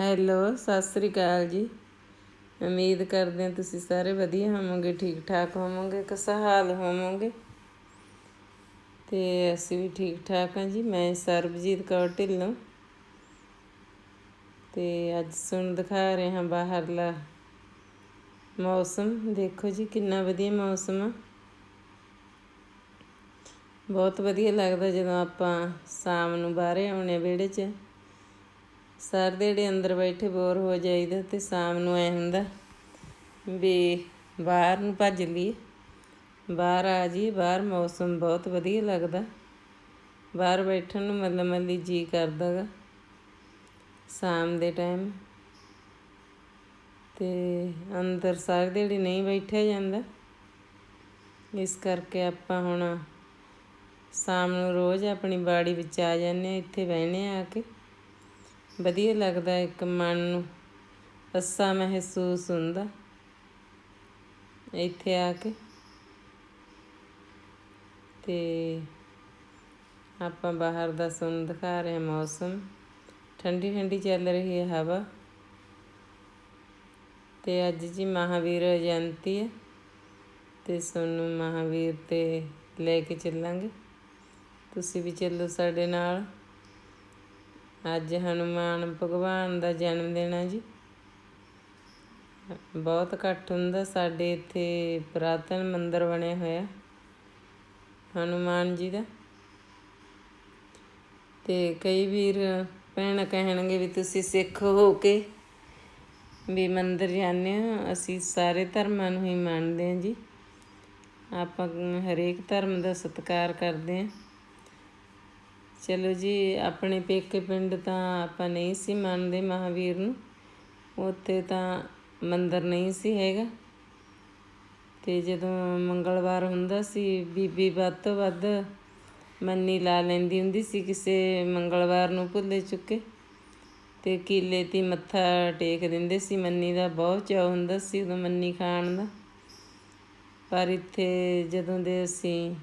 Hello, Sat Sri ਅਕਾਲ ਜੀ। ਉਮੀਦ ਕਰਦੇ ਹਾਂ ਤੁਸੀਂ ਸਾਰੇ ਵਧੀਆ ਹੋਵੋਗੇ ਠੀਕ ਠਾਕ ਹੋਵੋਗੇ ਖੁਸ਼ਹਾਲ ਹੋਵੋਗੇ? ਤੇ ਅਸੀਂ ਵੀ ਠੀਕ ਠਾਕ ਹਾਂ ਜੀ, ਮੈਂ ਸਰਬਜੀਤ ਕੌਰ ਢਿੱਲੋਂ। ਤੇ ਅੱਜ ਸੁਣ ਦਿਖਾ ਰਹੇ ਹਾਂ ਬਾਹਰਲਾ ਮੌਸਮ। ਦੇਖੋ ਜੀ, ਕਿੰਨਾ ਵਧੀਆ ਮੌਸਮ ਆ। ਬਹੁਤ ਵਧੀਆ ਲੱਗਦਾ ਜਦੋਂ ਆਪਾਂ ਸ਼ਾਮ ਨੂੰ ਬਾਹਰੇ ਆਉਣੇ ਵਿਹੜੇ 'ਚ। ਸਾਰ ਦਿਹਾੜੀ ਅੰਦਰ ਬੈਠੇ ਬੋਰ ਹੋ ਜਾਈਦਾ ਤੇ ਸ਼ਾਮ ਨੂੰ ਐ ਹੁੰਦਾ ਵੀ ਬਾਹਰ ਨੂੰ ਭੱਜ ਲਈ ਬਾਹਰ ਆ ਜੀ ਬਾਹਰ ਮੌਸਮ ਬਹੁਤ ਵਧੀਆ ਲੱਗਦਾ। ਬਾਹਰ ਬੈਠਣ ਨੂੰ ਮਤਲਬ ਮੱਲੀ ਜੀ ਕਰਦਾਗਾ ਸ਼ਾਮ ਦੇ ਟਾਈਮ ਤੇ ਅੰਦਰ ਸਾਰੀ ਦਿਹਾੜੀ ਨਹੀਂ ਬੈਠਿਆ ਜਾਂਦਾ, ਇਸ ਕਰਕੇ ਆਪਾਂ ਹੁਣ ਸ਼ਾਮ ਨੂੰ ਰੋਜ਼ ਆਪਣੀ ਬਾੜੀ ਵਿੱਚ ਆ ਜਾਂਦੇ ਇੱਥੇ ਬਹਿਣੇ ਆ ਕੇ। ਵਧੀਆ ਲੱਗਦਾ ਇੱਕ ਮਨ ਨੂੰ ਅੱਸਾ ਮਹਿਸੂਸ ਹੁੰਦਾ ਇੱਥੇ ਆ ਕੇ ਤੇ ਆਪਾਂ ਬਾਹਰ ਦਾ ਸੁਣ ਦਿਖਾ ਰਹੇ ਮੌਸਮ। ਠੰਡੀ ਠੰਡੀ ਚੱਲ ਰਹੀ ਹੈ ਹਵਾ ਤੇ ਅੱਜ ਜੀ ਮਹਾਵੀਰ ਜਯੰਤੀ ਹੈ ਤੇ ਸੋਨੂੰ ਮਹਾਵੀਰ ਤੇ ਲੈ ਕੇ ਚੱਲਾਂਗੇ। ਤੁਸੀਂ ਵੀ ਚੱਲੋ ਸਾਡੇ ਨਾਲ। ਅੱਜ ਹਨੂਮਾਨ ਭਗਵਾਨ ਦਾ ਜਨਮ ਦਿਨ ਹੈ ਜੀ। ਬਹੁਤ ਘੱਟ ਹੁੰਦਾ ਸਾਡੇ ਇੱਥੇ ਪ੍ਰਾਤਨ ਮੰਦਿਰ ਬਣਿਆ ਹੋਇਆ, ਹਨੂਮਾਨ ਜੀ ਦਾ। ਤੇ ਕਈ ਵੀਰ ਭੈਣ ਕਹਿਣਗੇ ਵੀ ਤੁਸੀਂ ਸਿੱਖ ਹੋ ਕੇ ਵੀ ਮੰਦਿਰ ਜਾਂਦੇ ਹੋ, ਅਸੀਂ ਸਾਰੇ ਧਰਮਾਂ ਨੂੰ ਹੀ ਮੰਨਦੇ ਹਾਂ ਜੀ। ਆਪਾਂ ਹਰੇਕ ਧਰਮ ਦਾ ਸਤਿਕਾਰ ਕਰਦੇ ਹਾਂ। ਚਲੋ ਜੀ, ਆਪਣੇ ਪੇਕੇ ਪਿੰਡ ਤਾਂ ਆਪਾਂ ਨਹੀਂ ਸੀ ਮੰਨਦੇ ਮਹਾਵੀਰ ਨੂੰ। ਉੱਥੇ ਤਾਂ ਮੰਦਰ ਨਹੀਂ ਸੀ ਹੈਗਾ। ਤੇ ਜਦੋਂ ਮੰਗਲਵਾਰ ਹੁੰਦਾ ਸੀ, ਬੀਬੀ ਵੱਧ ਤੋਂ ਵੱਧ ਮੰਨੀ ਲਾ ਲੈਂਦੀ ਹੁੰਦੀ ਸੀ ਕਿਸੇ ਮੰਗਲਵਾਰ ਨੂੰ ਭੁੱਲੇ ਚੁੱਕੇ। ਤੇ ਕੀਲੇ ਤੇ ਮੱਥਾ ਟੇਕ ਦਿੰਦੇ ਸੀ, ਮੰਨੀ ਦਾ ਬਹੁਤ ਚਾਅ ਹੁੰਦਾ ਸੀ ਉਦੋਂ ਮੰਨੀ ਖਾਣ ਦਾ। ਪਰ ਇੱਥੇ ਜਦੋਂ ਦੇ ਅਸੀਂ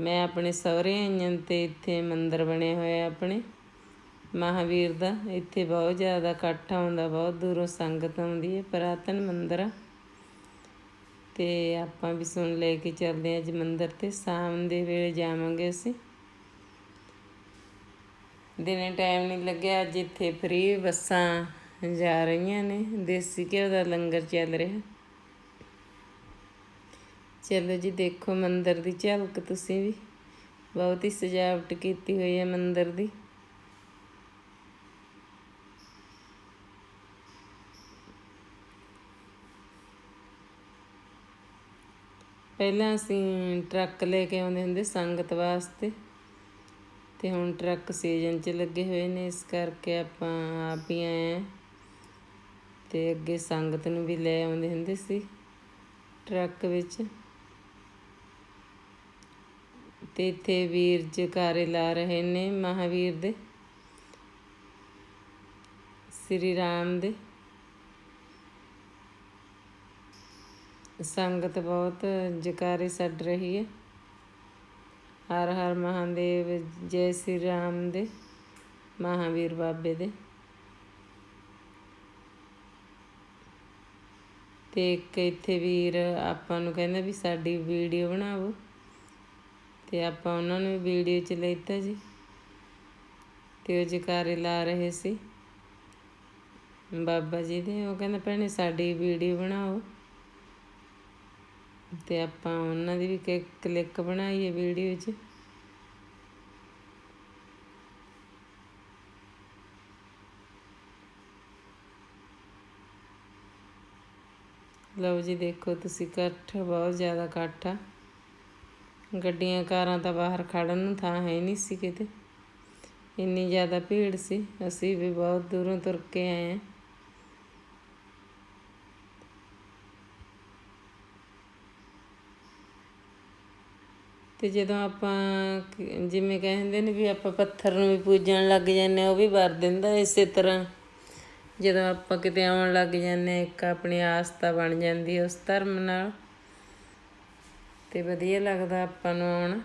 ਮੈਂ ਆਪਣੇ ਸਹੁਰੇ ਆਈਆਂ ਤੇ ਇੱਥੇ ਮੰਦਿਰ ਬਣਿਆ ਹੋਇਆ ਆਪਣੇ। ਮਹਾਵੀਰ ਦਾ, ਇੱਥੇ ਬਹੁਤ ਜ਼ਿਆਦਾ ਇਕੱਠ ਆਉਂਦਾ, ਬਹੁਤ ਦੂਰੋਂ ਸੰਗਤ ਆਉਂਦੀ ਹੈ, ਪ੍ਰਾਤਨ ਮੰਦਿਰ ਆ। ਤੇ ਆਪਾਂ ਵੀ ਸੁਣ ਲੈ ਕੇ ਚੱਲਦੇ ਹਾਂ ਅੱਜ ਮੰਦਿਰ ਤੇ, ਸ਼ਾਮ ਦੇ ਵੇਲੇ ਜਾਵਾਂਗੇ ਅਸੀਂ। ਦਿਨੇ ਟਾਈਮ ਨਹੀਂ ਲੱਗਿਆ, ਅੱਜ ਇੱਥੇ ਫ੍ਰੀ ਬੱਸਾਂ ਜਾ ਰਹੀਆਂ ਨੇ, ਦੇਸੀ ਘਿਓ ਦਾ ਲੰਗਰ ਚੱਲ ਰਿਹਾ। ਚਲੋ ਜੀ, ਦੇਖੋ ਮੰਦਰ ਦੀ ਝਲਕ ਤੁਸੀਂ ਵੀ। ਬਹੁਤ ਹੀ ਸਜਾਵਟ ਕੀਤੀ ਹੋਈ ਹੈ ਮੰਦਰ ਦੀ। ਪਹਿਲਾਂ ਅਸੀਂ ਟਰੱਕ ਲੈ ਕੇ ਆਉਂਦੇ ਹੁੰਦੇ ਸੰਗਤ ਵਾਸਤੇ, ਤੇ ਹੁਣ ਟਰੱਕ ਸੀਜ਼ਨ 'ਚ ਲੱਗੇ ਹੋਏ ਨੇ, ਇਸ ਕਰਕੇ ਆਪਾਂ ਆਪ ਹੀ ਆਏ ਤੇ ਅੱਗੇ ਸੰਗਤ ਨੂੰ ਵੀ ਲੈ ਆਉਂਦੇ ਹੁੰਦੇ ਸੀ ਟਰੱਕ ਵਿੱਚ। ਤੇ ਇੱਥੇ ਵੀਰ ਜਕਾਰੇ ਲਾ ਰਹੇ ਨੇ, ਮਹਾਵੀਰ ਦੇ। ਸ੍ਰੀ ਰਾਮ ਦੇ। ਸੰਗਤ ਬਹੁਤ ਜਕਾਰੇ ਛੱਡ ਰਹੀ ਹੈ। ਹਰ ਹਰ ਮਹਾਦੇਵ, ਜੈ ਸ੍ਰੀ ਰਾਮ ਦੇ, ਮਹਾਵੀਰ ਬਾਬੇ ਦੇ। ਤੇ ਇੱਕ ਇੱਥੇ ਵੀਰ ਆਪਾਂ ਨੂੰ ਕਹਿੰਦਾ ਵੀ ਸਾਡੀ ਵੀਡੀਓ ਬਣਾਵੋ। ਤੇ ਆਪਾਂ ਉਹਨਾਂ ਨੂੰ ਵੀਡੀਓ 'ਚ ਲੈਤਾ ਜੀ। ਤੇ ਉਹ ਜਕਾਰੇ ਲਾ ਰਹੇ ਸੀ। ਬਾਬਾ ਜੀ ਦੇ, ਉਹ ਕਹਿੰਦਾ ਭੈਣੇ ਸਾਡੀ ਵੀਡੀਓ ਬਣਾਓ। ਤੇ ਆਪਾਂ ਉਹਨਾਂ ਦੀ ਵੀ ਕਲਿੱਕ ਬਣਾਈਏ ਵੀਡੀਓ 'ਚ। ਲਓ ਜੀ ਦੇਖੋ ਤੁਸੀਂ ਇਕੱਠ, ਬਹੁਤ ਜ਼ਿਆਦਾ ਇਕੱਠ ਆ। ਗੱਡੀਆਂ, ਕਾਰਾਂ ਤਾਂ ਬਾਹਰ ਖੜਨ ਨੂੰ ਥਾਂ ਹੈ ਨਹੀਂ ਸੀ ਕਿਤੇ। ਇੰਨੀ ਜ਼ਿਆਦਾ ਭੀੜ ਸੀ, ਅਸੀਂ ਵੀ ਬਹੁਤ ਦੂਰੋਂ ਤੁਰ ਕੇ ਆਏ ਹਾਂ। ਤੇ ਜਦੋਂ ਆਪਾਂ ਜਿਵੇਂ ਕਹਿੰਦੇ ਨੇ ਵੀ ਆਪਾਂ ਪੱਥਰ ਨੂੰ ਵੀ ਪੂਜਣ ਲੱਗ ਜਾਂਦੇ ਉਹ ਵੀ ਵਰ ਦਿੰਦਾ ਇਸੇ ਤਰ੍ਹਾਂ। ਜਦੋਂ ਆਪਾਂ ਕਿਤੇ ਆਉਣ ਲੱਗ ਜਾਂਦੇ ਇੱਕ ਆਪਣੀ ਆਸਤਾ ਬਣ ਜਾਂਦੀ ਉਸ ਧਰਮ ਨਾਲ। ਤੇ ਵਧੀਆ ਲੱਗਦਾ ਆਪਾਂ ਨੂੰ ਆਉਣਾ।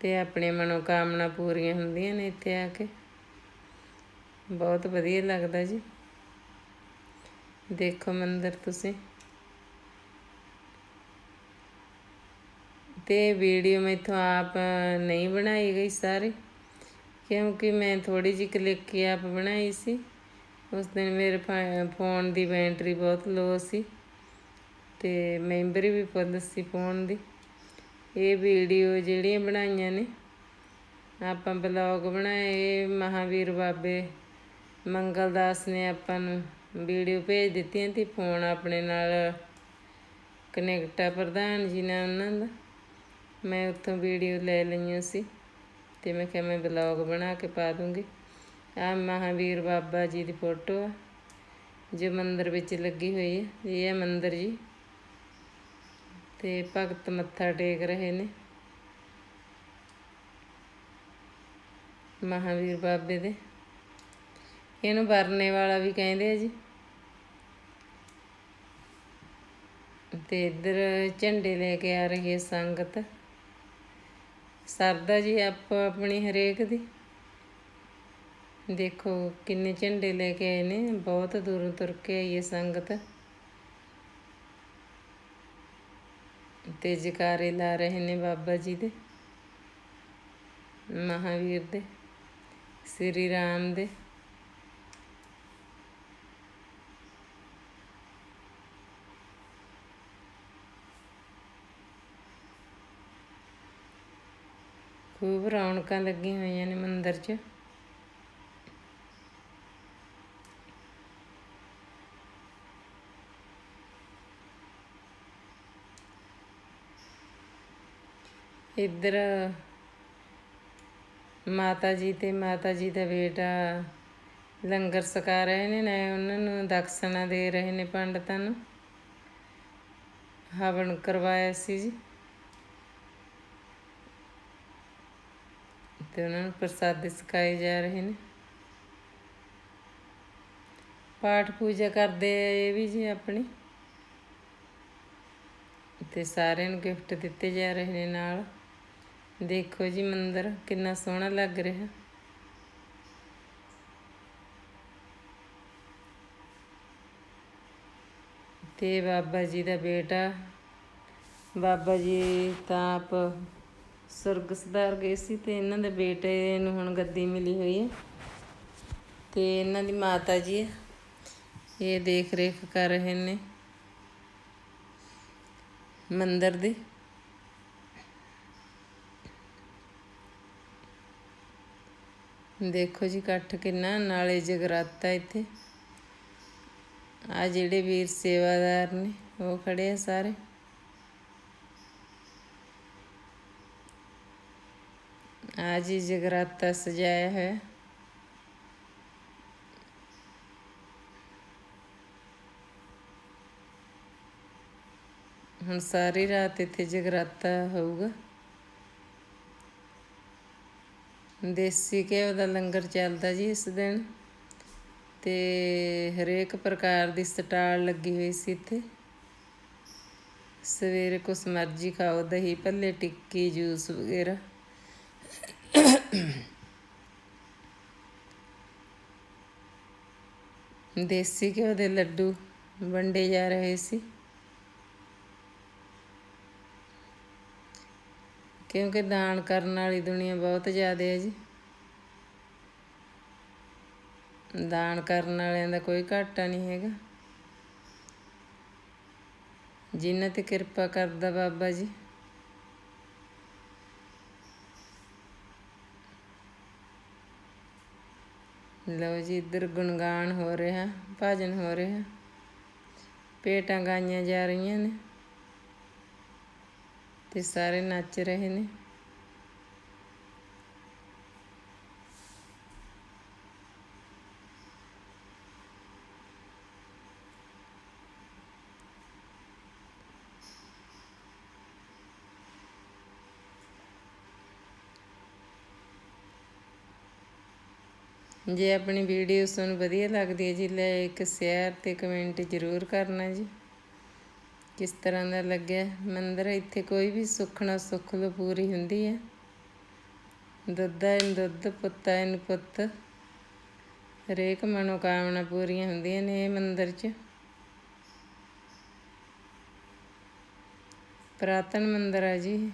ਤੇ ਆਪਣੇ ਮਨੋਕਾਮਨਾ ਪੂਰੀਆਂ ਹੁੰਦੀਆਂ ਨੇ ਇੱਥੇ ਆ ਕੇ। ਬਹੁਤ ਵਧੀਆ ਲੱਗਦਾ ਜੀ। ਦੇਖੋ ਮੰਦਰ ਤੁਸੀਂ। ਤੇ ਵੀਡੀਓ ਮੈਥੋਂ ਆਪ ਨਹੀਂ ਬਣਾਈ ਗਈ ਸਾਰੀ। ਕਿਉਂਕਿ ਮੈਂ ਥੋੜੀ ਜਿਹੀ ਕਲਿੱਕ ਕੇ ਆਪ ਬਣਾਈ ਸੀ। ਉਸ ਦਿਨ ਮੇਰੇ ਫੋਨ ਦੀ ਬੈਟਰੀ ਬਹੁਤ ਲੋ ਸੀ। ਤੇ ਮੈਮਰੀ ਵੀ ਫੁੱਲ ਸੀ ਫੋਨ ਦੀ। ਇਹ ਵੀਡੀਓ ਜਿਹੜੀਆਂ ਬਣਾਈਆਂ ਨੇ, ਆਪਾਂ ਬਲੌਗ ਬਣਾਏ ਮਹਾਵੀਰ ਬਾਬੇ ਮੰਗਲਦਾਸ ਨੇ ਆਪਾਂ ਨੂੰ ਵੀਡੀਓ ਭੇਜ ਦਿੱਤੀਆਂ ਤੇ ਫੋਨ ਆਪਣੇ ਨਾਲ ਕਨੈਕਟ ਆ ਪ੍ਰਧਾਨ ਜੀ ਨਾਲ ਉਹਨਾਂ ਦਾ। ਮੈਂ ਉੱਥੋਂ ਵੀਡੀਓ ਲੈ ਲਈਆਂ ਸੀ ਤੇ ਮੈਂ ਕਿਹਾ ਮੈਂ ਬਲੌਗ ਬਣਾ ਕੇ ਪਾ ਦੂੰਗੀ। ਆ ਮਹਾਵੀਰ ਬਾਬਾ ਜੀ ਦੀ ਫੋਟੋ ਆ, ਜੋ ਮੰਦਰ ਵਿੱਚ ਲੱਗੀ ਹੋਈ ਹੈ ਇਹ ਹੈ ਮੰਦਰ ਜੀ। ਤੇ ਭਗਤ ਮੱਥਾ ਟੇਕ ਰਹੇ ਨੇ। ਮਹਾਵੀਰ ਬਾਬੇ ਦੇ। ਇਹਨੂੰ ਵਰਨੇ ਵਾਲਾ ਵੀ ਕਹਿੰਦੇ ਆ ਜੀ। ਤੇ ਇੱਧਰ ਝੰਡੇ ਲੈ ਕੇ ਆ ਰਹੀ ਹੈ ਸੰਗਤ। ਸਰਦਾ ਜੀ ਆਪੋ ਆਪਣੀ ਹਰੇਕ ਦੀ। ਦੇਖੋ ਕਿੰਨੇ ਝੰਡੇ ਲੈ ਕੇ ਆਏ ਨੇ, ਬਹੁਤ ਦੂਰੋਂ ਤੁਰ ਕੇ ਆਈ ਹੈ ਸੰਗਤ। ਤੇ ਜਕਾਰੇ ਲਾ ਰਹੇ ਨੇ ਬਾਬਾ ਜੀ ਦੇ, ਮਹਾਵੀਰ ਦੇ, ਸ੍ਰੀ ਰਾਮ ਦੇ। ਖੂਬ ਰੌਣਕਾਂ ਲੱਗੀਆਂ ਹੋਈਆਂ ਨੇ ਮੰਦਿਰ 'ਚ। ਇੱਧਰ ਮਾਤਾ ਜੀ ਤੇ ਮਾਤਾ ਜੀ ਦਾ ਬੇਟਾ ਲੰਗਰ ਸਕਾ ਰਹੇ ਨੇ, ਨਾ ਉਹਨਾਂ ਨੂੰ ਦਕਸ਼ਨਾ ਦੇ ਰਹੇ ਨੇ ਪੰਡਤਾਂ ਨੂੰ। ਹਵਨ ਕਰਵਾਇਆ ਸੀ ਜੀ। ਤੇ ਉਹਨਾਂ ਨੂੰ ਪ੍ਰਸਾਦ ਸਿਖਾਏ ਜਾ ਰਹੇ ਨੇ। ਪਾਠ ਪੂਜਾ ਕਰਦੇ ਆ ਇਹ ਵੀ ਜੀ ਆਪਣੀ। ਤੇ ਸਾਰਿਆਂ ਨੂੰ ਗਿਫਟ ਦਿੱਤੇ ਜਾ ਰਹੇ ਨੇ ਨਾਲ। ਦੇਖੋ ਜੀ ਮੰਦਰ ਕਿੰਨਾ ਸੋਹਣਾ ਲੱਗ ਰਿਹਾ। ਤੇ ਬਾਬਾ ਜੀ ਦਾ ਬੇਟਾ, ਬਾਬਾ ਜੀ ਤਾਂ ਆਪ ਸੁਰਗ ਸੁਧਾਰ ਗਏ ਸੀ ਤੇ ਇਹਨਾਂ ਦੇ ਬੇਟੇ ਨੂੰ ਹੁਣ ਗੱਦੀ ਮਿਲੀ ਹੋਈ ਹੈ। ਤੇ ਇਹਨਾਂ ਦੀ ਮਾਤਾ ਜੀ ਇਹ ਦੇਖ ਰੇਖ ਕਰ ਰਹੇ ਨੇ ਮੰਦਰ ਦੇ। ਦੇਖੋ ਜੀ ਇਕੱਠ ਕਿੰਨਾ ਨਾਲੇ ਜਗਰਾਤਾ ਇੱਥੇ। ਆ ਜਿਹੜੇ ਵੀਰ ਸੇਵਾਦਾਰ ਨੇ, ਉਹ ਖੜੇ ਆ ਸਾਰੇ। ਆ ਜੀ ਜਗਰਾਤਾ ਸਜਾਇਆ ਹੋਇਆ। ਹੁਣ ਸਾਰੀ ਰਾਤ ਇੱਥੇ ਜਗਰਾਤਾ ਹੋਊਗਾ। ਦੇਸੀ ਘਿਓ ਦਾ ਲੰਗਰ ਚੱਲਦਾ ਜੀ ਇਸ ਦਿਨ। ਤੇ ਹਰੇਕ ਪ੍ਰਕਾਰ ਦੀ ਸਟਾਲ ਲੱਗੀ ਹੋਈ ਸੀ ਇੱਥੇ। ਸਵੇਰੇ ਕੁਛ ਮਰਜ਼ੀ ਖਾਓ, ਦਹੀਂ ਭੱਲੇ, ਟਿੱਕੀ, ਜੂਸ ਵਗੈਰਾ। ਦੇਸੀ ਘਿਓ ਦੇ ਲੱਡੂ ਵੰਡੇ ਜਾ ਰਹੇ ਸੀ। ਕਿਉਂਕਿ ਦਾਨ ਕਰਨ ਵਾਲੀ ਦੁਨੀਆ ਬਹੁਤ ਜ਼ਿਆਦਾ ਹੈ ਜੀ। ਦਾਨ ਕਰਨ ਵਾਲਿਆਂ ਦਾ ਕੋਈ ਘਾਟਾ ਨਹੀਂ ਹੈਗਾ। ਜਿਨ੍ਹਾਂ ਤੇ ਕਿਰਪਾ ਕਰਦਾ ਬਾਬਾ ਜੀ। ਲਓ ਜੀ, ਇੱਧਰ ਗੁਣਗਾਨ ਹੋ ਰਿਹਾ, ਭਜਨ ਹੋ ਰਿਹਾ। ਪੇਟਾਂ ਗਾਈਆਂ ਜਾ ਰਹੀਆਂ ਨੇ। ਤੇ ਸਾਰੇ ਨੱਚ ਰਹੇ ਨੇ। ਜੇ ਆਪਣੀ ਵੀਡੀਓ ਤੁਹਾਨੂੰ ਵਧੀਆ ਲੱਗਦੀ ਹੈ ਜੀ ਲਾਈਕ ਸ਼ੇਅਰ ਤੇ ਕਮੈਂਟ ਜ਼ਰੂਰ ਕਰਨਾ ਜੀ। ਕਿਸ ਤਰ੍ਹਾਂ ਦਾ ਲੱਗਿਆ? ਮੰਦਰ ਇੱਥੇ ਕੋਈ ਵੀ ਸੁੱਖ ਨਾ ਸੁੱਖ ਲੋ ਪੂਰੀ ਹੁੰਦੀ ਹੈ। ਦੁੱਧਾ ਇਨ ਦੁੱਧ ਪੁੱਤਾ ਇਨ ਪੁੱਤ। ਹਰੇਕ ਮਨੋਕਾਮਨਾ ਪੂਰੀਆਂ ਹੁੰਦੀਆਂ ਨੇ ਇਹ ਮੰਦਰ 'ਚ। ਪੁਰਾਤਨ ਮੰਦਰ ਹੈ ਜੀ।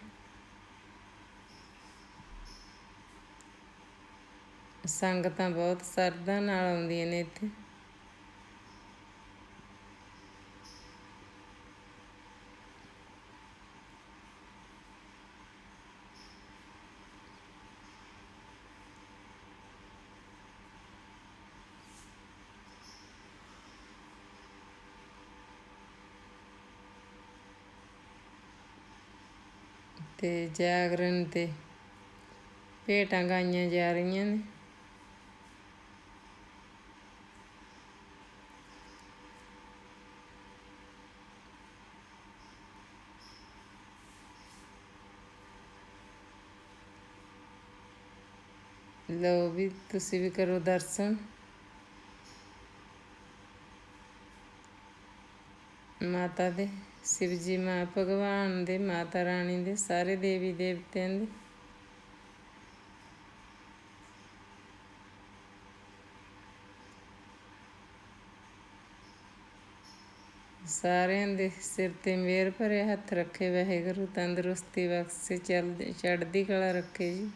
ਸੰਗਤਾਂ ਬਹੁਤ ਸਰਦਾ ਨਾਲ ਆਉਂਦੀਆਂ ਨੇ ਇੱਥੇ। ਤੇ ਜਾਗਰਣ ਤੇ ਭੇਟਾਂ ਗਾਈਆਂ ਜਾ ਰਹੀਆਂ ਨੇ। ਲਓ ਵੀ ਤੁਸੀਂ ਵੀ ਕਰੋ ਦਰਸ਼ਨ। ਮਾਤਾ ਦੇ ਸ਼ਿਵ ਜੀ ਮਾਂ ਭਗਵਾਨ ਦੇ, ਮਾਤਾ ਰਾਣੀ ਦੇ, ਸਾਰੇ ਦੇਵੀ ਦੇਵਤਿਆਂ ਦੇ। ਸਾਰਿਆਂ ਦੇ ਸਿਰ ਤੇ ਮੇਰ ਭਰੇ ਹੱਥ ਰੱਖੇ ਵਾਹਿਗੁਰੂ, ਤੰਦਰੁਸਤੀ ਬਖਸ਼ੇ ਚੜ੍ਹਦੀ ਚੜ੍ਹਦੀ ਕਲਾ ਰੱਖੇ ਜੀ।